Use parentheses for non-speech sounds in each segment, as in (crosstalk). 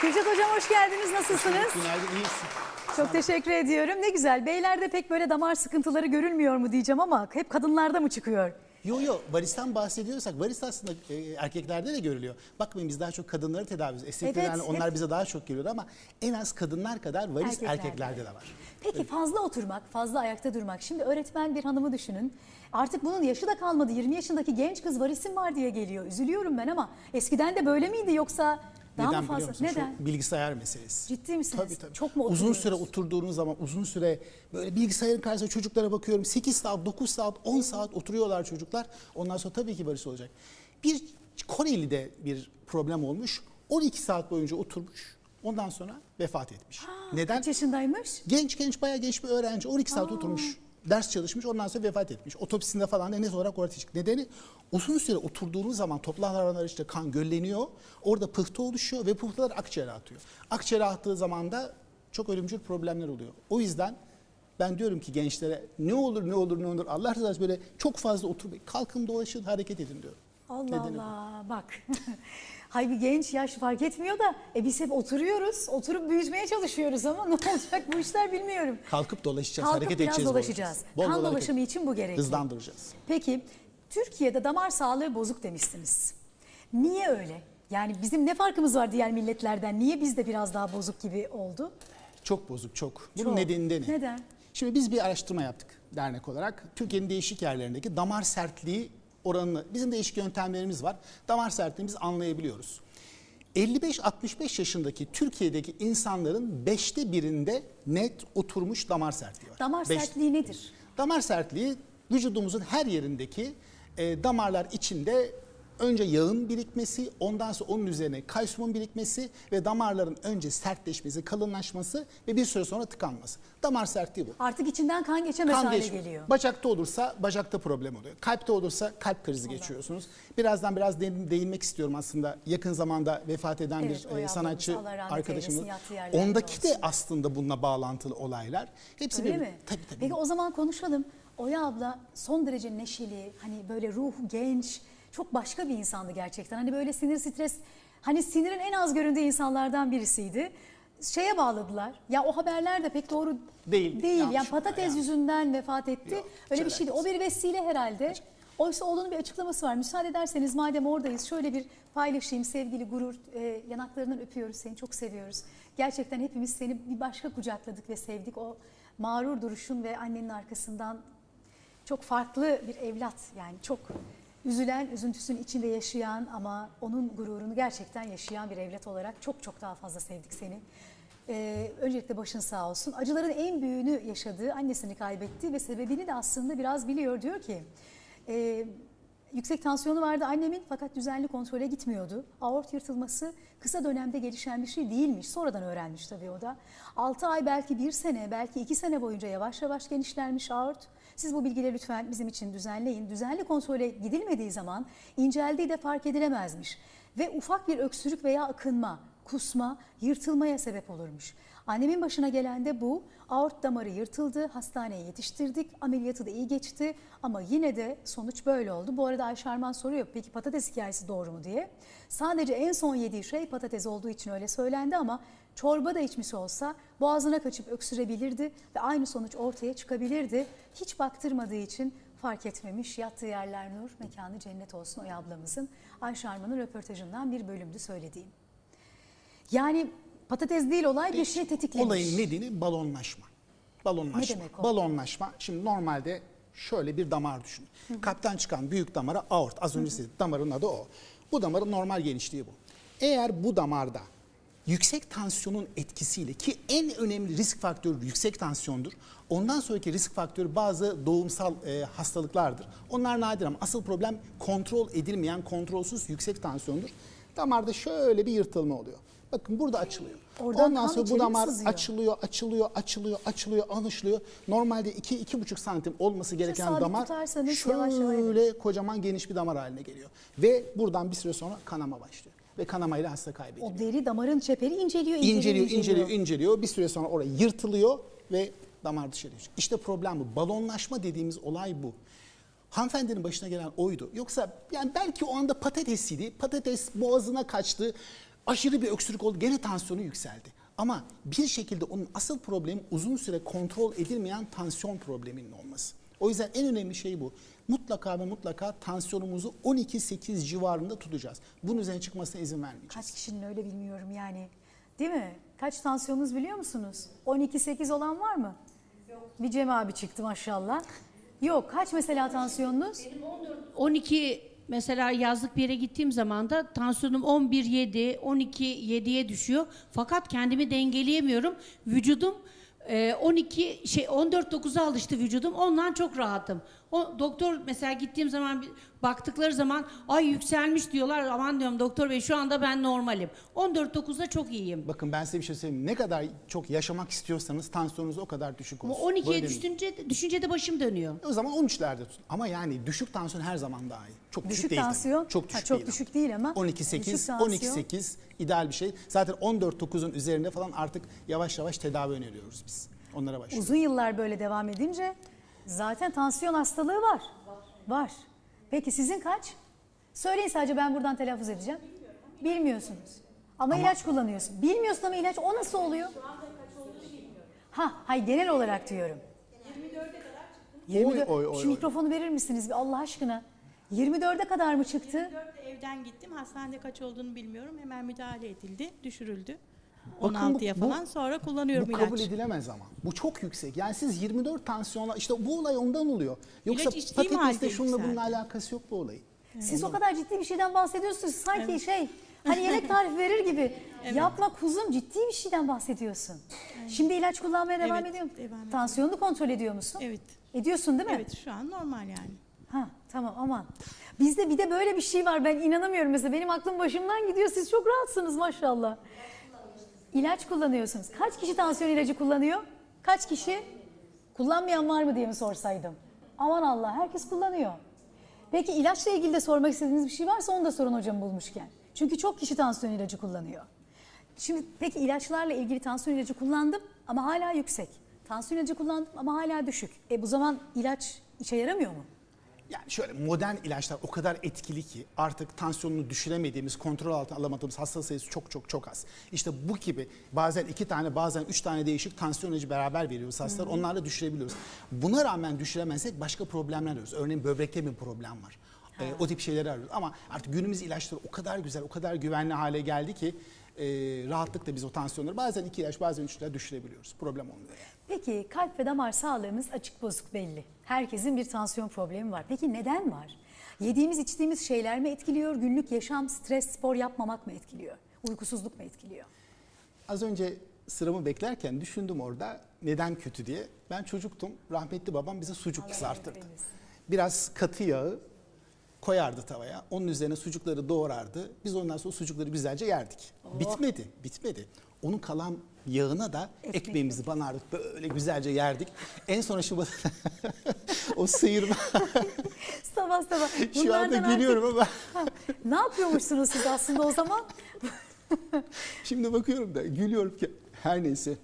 Kürşat Hocam hoş geldiniz. Nasılsınız? Günaydın, iyisin. Çok teşekkür ediyorum. Ne güzel. Beylerde pek böyle damar sıkıntıları görülmüyor mu diyeceğim ama hep kadınlarda mı çıkıyor? Yo yo varisten bahsediyorsak varis aslında e, erkeklerde de görülüyor. Bakmayın biz daha çok kadınları tedavi ediyoruz. Estetik Evet, cerrahlar, onlar hep- bize daha çok geliyor ama en az kadınlar kadar varis Erkeklerde. erkeklerde, de var. Peki fazla oturmak, fazla ayakta durmak. Şimdi öğretmen bir hanımı düşünün. Artık bunun yaşı da kalmadı. 20 yaşındaki genç kız varisim var diye geliyor. Üzülüyorum ben ama eskiden de böyle miydi yoksa daha Neden mı biliyor fazla? musun? Neden? Şu bilgisayar meselesi. Ciddi misiniz? Tabii tabii. Çok mu Uzun oturuyoruz? süre oturduğunuz zaman uzun süre böyle bilgisayarın karşısında çocuklara bakıyorum. 8 saat, 9 saat, 10 saat oturuyorlar çocuklar. Ondan sonra tabii ki varis olacak. Bir Koreli'de bir problem olmuş. 12 saat boyunca oturmuş. Ondan sonra vefat etmiş. Neden? Kaç yaşındaymış? Genç genç bayağı genç bir öğrenci 12 saat oturmuş ders çalışmış ondan sonra vefat etmiş. Otopsisinde falan da net olarak ortaya çıktı. Nedeni uzun süre oturduğunuz zaman toplar işte kan gölleniyor. Orada pıhtı oluşuyor ve pıhtılar akciğere atıyor. Akciğere attığı zaman da çok ölümcül problemler oluyor. O yüzden ben diyorum ki gençlere ne olur ne olur ne olur Allah rızası için böyle çok fazla oturmayın. Kalkın dolaşın hareket edin diyorum. Allah Nedeni bu. Allah bak. (laughs) Hay bir genç yaş fark etmiyor da e biz hep oturuyoruz. Oturup büyütmeye çalışıyoruz ama (laughs) ne olacak bu işler bilmiyorum. Kalkıp dolaşacağız, Kalkıp hareket edeceğiz. dolaşacağız. Bol kan hareket. dolaşımı için bu gerekli. Hızlandıracağız. Peki Türkiye'de damar sağlığı bozuk demişsiniz. Niye öyle? Yani bizim ne farkımız var diğer milletlerden? Niye bizde biraz daha bozuk gibi oldu? Çok bozuk çok. Bunun Çok. nedeni ne? Neden? Şimdi biz bir araştırma yaptık dernek olarak. Türkiye'nin değişik yerlerindeki damar sertliği oranını, bizim değişik yöntemlerimiz var. Damar sertliğimizi anlayabiliyoruz. 55-65 yaşındaki Türkiye'deki insanların beşte birinde net oturmuş damar sertliği var. Damar Beş- sertliği nedir? Damar sertliği vücudumuzun her yerindeki e, damarlar içinde önce yağın birikmesi, ondan sonra onun üzerine kalsiyumun birikmesi ve damarların önce sertleşmesi, kalınlaşması ve bir süre sonra tıkanması. Damar sertliği bu. Artık içinden kan geçemez Kan hale geçmiyor. geliyor. Bacakta olursa bacakta problem oluyor. Kalpte olursa kalp krizi geçiyorsunuz. Birazdan biraz de- değinmek istiyorum aslında. Yakın zamanda vefat eden Evet, bir e, sanatçı Allah arkadaşımız. Ondaki de olsun. aslında bununla bağlantılı olaylar. Hepsi Öyle bir- mi? Tabii tabii. Peki o zaman konuşalım. Oya abla son derece neşeli, hani böyle ruhu genç, çok başka bir insandı gerçekten. Hani böyle sinir stres, hani sinirin en az göründüğü insanlardan birisiydi. Şeye bağladılar. Ya o haberler de pek doğru Değil, Değil. Yani patates yanlış. yüzünden vefat etti. Yok, Öyle bir şeydi. O bir vesile herhalde. Oysa onun bir açıklaması var. Müsaade ederseniz madem oradayız şöyle bir paylaşayım. Sevgili gurur, e, yanaklarından öpüyoruz seni. Çok seviyoruz. Gerçekten hepimiz seni bir başka kucakladık ve sevdik. O mağrur duruşun ve annenin arkasından çok farklı bir evlat yani çok üzülen, üzüntüsünün içinde yaşayan ama onun gururunu gerçekten yaşayan bir evlat olarak çok çok daha fazla sevdik seni. Ee, öncelikle başın sağ olsun. Acıların en büyüğünü yaşadığı annesini kaybetti ve sebebini de aslında biraz biliyor. Diyor ki e, yüksek tansiyonu vardı annemin fakat düzenli kontrole gitmiyordu. Aort yırtılması kısa dönemde gelişen bir şey değilmiş. Sonradan öğrenmiş tabii o da. 6 ay belki 1 sene belki 2 sene boyunca yavaş yavaş genişlermiş aort. Siz bu bilgileri lütfen bizim için düzenleyin. Düzenli kontrole gidilmediği zaman inceldiği de fark edilemezmiş. Ve ufak bir öksürük veya akınma, kusma, yırtılmaya sebep olurmuş. Annemin başına gelen de bu. Aort damarı yırtıldı, hastaneye yetiştirdik. Ameliyatı da iyi geçti ama yine de sonuç böyle oldu. Bu arada Ayşe Arman soruyor peki patates hikayesi doğru mu diye. Sadece en son yediği şey patates olduğu için öyle söylendi ama çorba da içmiş olsa boğazına kaçıp öksürebilirdi ve aynı sonuç ortaya çıkabilirdi. Hiç baktırmadığı için fark etmemiş. Yattığı yerler nur, mekanı cennet olsun Oya ablamızın. Ayşe Arman'ın röportajından bir bölümdü söylediğim. Yani patates değil olay bir şey tetiklemiş. Olayın nedeni balonlaşma. Balonlaşma. Ne demek o? Balonlaşma. Şimdi normalde şöyle bir damar düşün. Kalpten çıkan büyük damara aort. Az önce size damarın adı o. Bu damarın normal genişliği bu. Eğer bu damarda yüksek tansiyonun etkisiyle ki en önemli risk faktörü yüksek tansiyondur. Ondan sonraki risk faktörü bazı doğumsal e, hastalıklardır. Onlar nadir ama asıl problem kontrol edilmeyen, kontrolsüz yüksek tansiyondur. Damarda şöyle bir yırtılma oluyor. Bakın burada açılıyor. Oradan Ondan sonra bu damar sızıyor? açılıyor, açılıyor, açılıyor, açılıyor, anışlıyor. Normalde 2-2,5 santim olması gereken sabit damar tutarsanız yavaş yavaş- şöyle kocaman geniş bir damar haline geliyor. Ve buradan bir süre sonra kanama başlıyor. Ve kanamayla hasta kaybediyor. O deri damarın çeperi inceliyor, inceliyor, İnceliyor, inceliyor, inceliyor. Bir süre sonra oraya yırtılıyor ve damar dışarı çıkıyor. İşte problem bu. Balonlaşma dediğimiz olay bu. Hanımefendinin başına gelen oydu. Yoksa yani belki o anda patatesiydi. Patates boğazına kaçtı. Aşırı bir öksürük oldu. Gene tansiyonu yükseldi. Ama bir şekilde onun asıl problemi uzun süre kontrol edilmeyen tansiyon probleminin olması. O yüzden en önemli şey bu. Mutlaka ve mutlaka tansiyonumuzu 12-8 civarında tutacağız. Bunun üzerine çıkmasına izin vermeyeceğiz. Kaç kişinin öyle bilmiyorum yani. Değil mi? Kaç tansiyonunuz biliyor musunuz? 12-8 olan var mı? Yok. Bir Cem abi çıktı maşallah. Yok. Kaç mesela tansiyonunuz? 12 mesela yazlık bir yere gittiğim zaman da tansiyonum 11 7, 12 7'ye düşüyor. Fakat kendimi dengeleyemiyorum. Vücudum 12 şey 14 9'a alıştı vücudum. Ondan çok rahatım. O doktor mesela gittiğim zaman baktıkları zaman ay yükselmiş diyorlar. Aman diyorum doktor bey şu anda ben normalim. 14 9'da çok iyiyim. Bakın ben size bir şey söyleyeyim. Ne kadar çok yaşamak istiyorsanız tansiyonunuz o kadar düşük Ama olsun. 12'ye Böyle düşünce düşünce de başım dönüyor. O zaman 13'lerde tutun. Ama yani düşük tansiyon her zaman daha iyi. Çok düşük, Düşük değil. tansiyon. Çok Ha, düşük çok değil. düşük değil ama 12 8 düşük tansiyon. 12 8 ideal bir şey. Zaten 14 9'un üzerinde falan artık yavaş yavaş tedavi öneriyoruz biz. Onlara başlıyoruz. Uzun yıllar böyle devam edince zaten tansiyon hastalığı var. Var. Peki sizin kaç? Söyleyin sadece ben buradan telaffuz edeceğim. Bilmiyorsunuz. Ama, ilaç kullanıyorsun. Bilmiyorsun ama ilaç o nasıl oluyor? Ha, hay genel olarak diyorum. 24 Oy, oy, oy, Şu oy. mikrofonu verir misiniz bir Allah aşkına? 24'e kadar mı çıktı? 24'te evden gittim. Hastanede kaç olduğunu bilmiyorum. Hemen müdahale edildi. Düşürüldü. Bakın bu- 16'ya bu- falan. Sonra kullanıyorum Bu ilaç. kabul edilemez ama. Bu çok yüksek. Yani siz 24 tansiyonla işte bu olay ondan oluyor. Yoksa patatesle şununla yükseldi. alakası yok bu olayın. Siz o kadar ciddi bir şeyden bahsediyorsunuz. Sanki şey hani yemek (laughs) tarifi verir gibi. Yapma kuzum ciddi bir şeyden bahsediyorsun. Şimdi ilaç kullanmaya devam Evet, ediyor musun? devam. Tansiyonunu kontrol ediyor musun? Evet. Ediyorsun değil mi? Evet şu an normal yani. Ha tamam aman. Bizde bir de böyle bir şey var ben inanamıyorum mesela benim aklım başımdan gidiyor siz çok rahatsınız maşallah. İlaç kullanıyorsunuz. Kaç kişi tansiyon ilacı kullanıyor? Kaç kişi? Kullanmayan var mı diye mi sorsaydım? Aman Allah herkes kullanıyor. Peki ilaçla ilgili de sormak istediğiniz bir şey varsa onu da sorun hocam bulmuşken. Çünkü çok kişi tansiyon ilacı kullanıyor. Şimdi peki ilaçlarla ilgili tansiyon ilacı kullandım ama hala yüksek. Tansiyon ilacı kullandım ama hala düşük. E bu zaman ilaç işe yaramıyor mu? Yani şöyle modern ilaçlar o kadar etkili ki artık tansiyonunu düşüremediğimiz, kontrol altına alamadığımız hasta sayısı çok çok çok az. İşte bu gibi bazen iki tane bazen üç tane değişik tansiyon ilacı beraber veriyoruz hastalar. Onlarla düşürebiliyoruz. Buna rağmen düşüremezsek başka problemler arıyoruz. Örneğin böbrekte bir problem var. Ee, o tip şeyleri arıyoruz. Ama artık günümüz ilaçları o kadar güzel, o kadar güvenli hale geldi ki e, rahatlıkla biz o tansiyonları bazen iki ilaç bazen üç ilaç düşürebiliyoruz. Problem olmuyor yani. Peki kalp ve damar sağlığımız açık bozuk belli. Herkesin bir tansiyon problemi var. Peki neden var? Yediğimiz içtiğimiz şeyler mi etkiliyor? Günlük yaşam, stres, spor yapmamak mı etkiliyor? Uykusuzluk mu etkiliyor? Az önce sıramı beklerken düşündüm orada neden kötü diye. Ben çocuktum. Rahmetli babam bize sucuk kızartırdı. eylesin. Biraz katı yağı koyardı tavaya. Onun üzerine sucukları doğrardı. Biz ondan sonra sucukları güzelce yerdik. Bitmedi, bitmedi. Onun kalan yağına da ekmeğimizi banardık. Böyle güzelce yerdik. En sonra şu (laughs) o sıyırma. (laughs) Sabah sabah. şu anda gülüyorum ama ne yapıyormuşsunuz siz aslında o zaman? Şimdi bakıyorum da gülüyorum ki her neyse.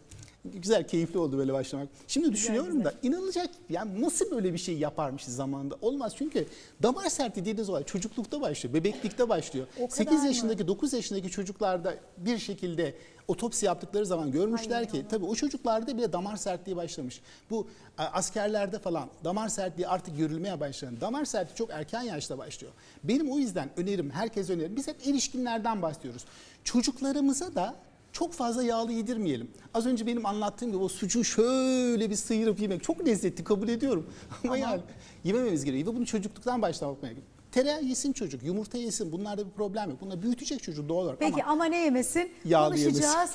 Güzel, keyifli oldu böyle başlamak. Şimdi düşünüyorum da inanılacak yani nasıl böyle bir şey yaparmışız zamanında? Olmaz çünkü damar sertliği dediğiniz olay çocuklukta başlıyor, bebeklikte başlıyor. O kadar 8 mı? yaşındaki, 9 yaşındaki çocuklarda bir şekilde otopsi yaptıkları zaman görmüşler ki tabii o çocuklarda bile damar sertliği başlamış. Bu askerlerde falan damar sertliği artık görülmeye başladı. Damar sertliği çok erken yaşta başlıyor. Benim o yüzden önerim, herkes önerim. Biz hep erişkinlerden bahsediyoruz. Çocuklarımıza da çok fazla yağlı yedirmeyelim. Az önce benim anlattığım gibi o sucuğu şöyle bir sıyırıp yemek çok lezzetli kabul ediyorum. (laughs) Ama, yani yemememiz gerekiyor. Ve bunu çocukluktan başlamak gerekiyor. Tereyağı yesin çocuk, yumurta yesin. Bunlarda bir problem yok. Bunlar büyütecek çocuk doğal olarak Peki ama ama ne yemesin? Yağlı Konuşacağız.